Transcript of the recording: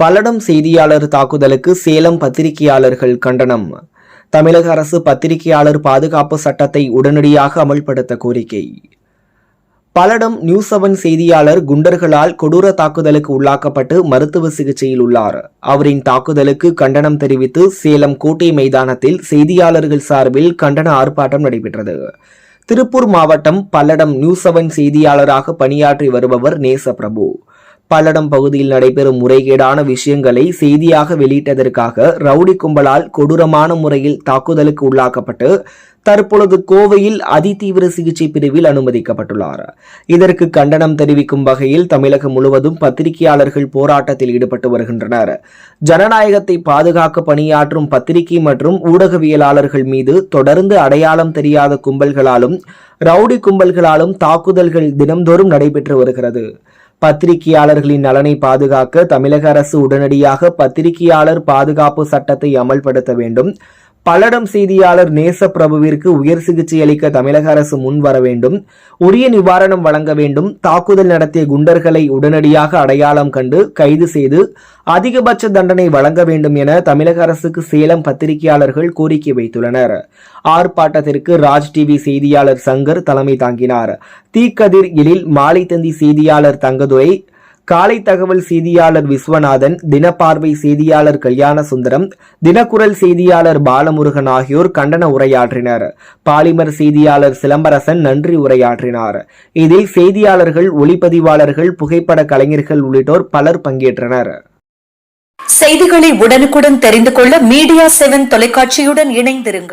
பல்லடம் செய்தியாளர் தாக்குதலுக்கு சேலம் பத்திரிகையாளர்கள் கண்டனம். தமிழக அரசு பத்திரிகையாளர் பாதுகாப்பு சட்டத்தை உடனடியாக அமல்படுத்த கோரிக்கை. பலடம் நியூஸ் செவன் செய்தியாளர் குண்டர்களால் கொடூர தாக்குதலுக்கு உள்ளாக்கப்பட்டு மருத்துவ சிகிச்சையில் உள்ளார். அவரின் தாக்குதலுக்கு கண்டனம் தெரிவித்து சேலம் கோட்டை மைதானத்தில் செய்தியாளர்கள் சார்பில் கண்டன ஆர்ப்பாட்டம் நடைபெற்றது. திருப்பூர் மாவட்டம் பல்லடம் நியூஸ் செவன் செய்தியாளராக பணியாற்றி வருபவர் நேச பிரபு. பல்லடம் பகுதியில் நடைபெறும் முறைகேடான விஷயங்களை செய்தியாக வெளியிட்டதற்காக ரவுடி கும்பலால் கொடூரமான முறையில் தாக்குதலுக்கு உள்ளாக்கப்பட்டு தற்பொழுது கோவையில் அதிதீவிர சிகிச்சை பிரிவில் அனுமதிக்கப்பட்டுள்ளார். இதற்கு கண்டனம் தெரிவிக்கும் வகையில் தமிழகம் முழுவதும் பத்திரிகையாளர்கள் போராட்டத்தில் ஈடுபட்டு வருகின்றனர். ஜனநாயகத்தை பாதுகாக்க பணியாற்றும் பத்திரிகை மற்றும் ஊடகவியலாளர்கள் மீது தொடர்ந்து அடையாளம் தெரியாத கும்பல்களாலும் ரவுடி கும்பல்களாலும் தாக்குதல்கள் தினம்தோறும் நடைபெற்று வருகிறது. பத்திரிகையாளர்களின் நலனை பாதுகாக்க தமிழக அரசு உடனடியாக பத்திரிகையாளர் பாதுகாப்பு சட்டத்தை அமல்படுத்த வேண்டும். பல்லடம் செய்தியாளர் நேசப்பிரபுவிற்கு உயர் சிகிச்சை அளிக்க தமிழக அரசு முன் வர வேண்டும். உரிய நிவாரணம் வழங்க வேண்டும். தாக்குதல் நடத்திய குண்டர்களை உடனடியாக அடையாளம் கண்டு கைது செய்து அதிகபட்ச தண்டனை வழங்க வேண்டும் என தமிழக அரசுக்கு சேலம் பத்திரிகையாளர்கள் கோரிக்கை வைத்துள்ளனர். ஆர்ப்பாட்டத்திற்கு ராஜ் டிவி செய்தியாளர் சங்கர் தலைமை தாங்கினார். தீக்கதிர் எழில் மாலை தந்தி செய்தியாளர் தங்கதுரை காலை தகவல் செய்தியாளர் விஸ்வநாதன் தினப்பார்வை செய்தியாளர் கல்யாண சுந்தரம் தினக்குரல் செய்தியாளர் பாலமுருகன் ஆகியோர் கண்டன உரையாற்றினர். பாலிமர் செய்தியாளர் சிலம்பரசன் நன்றி உரையாற்றினார். இதில் செய்தியாளர்கள் ஒளிப்பதிவாளர்கள் புகைப்பட கலைஞர்கள் உள்ளிட்டோர் பலர் பங்கேற்றனர். செய்திகளை உடனுக்குடன் தெரிந்து கொள்ள மீடியா செவன் தொலைக்காட்சியுடன் இணைந்திருங்கள்.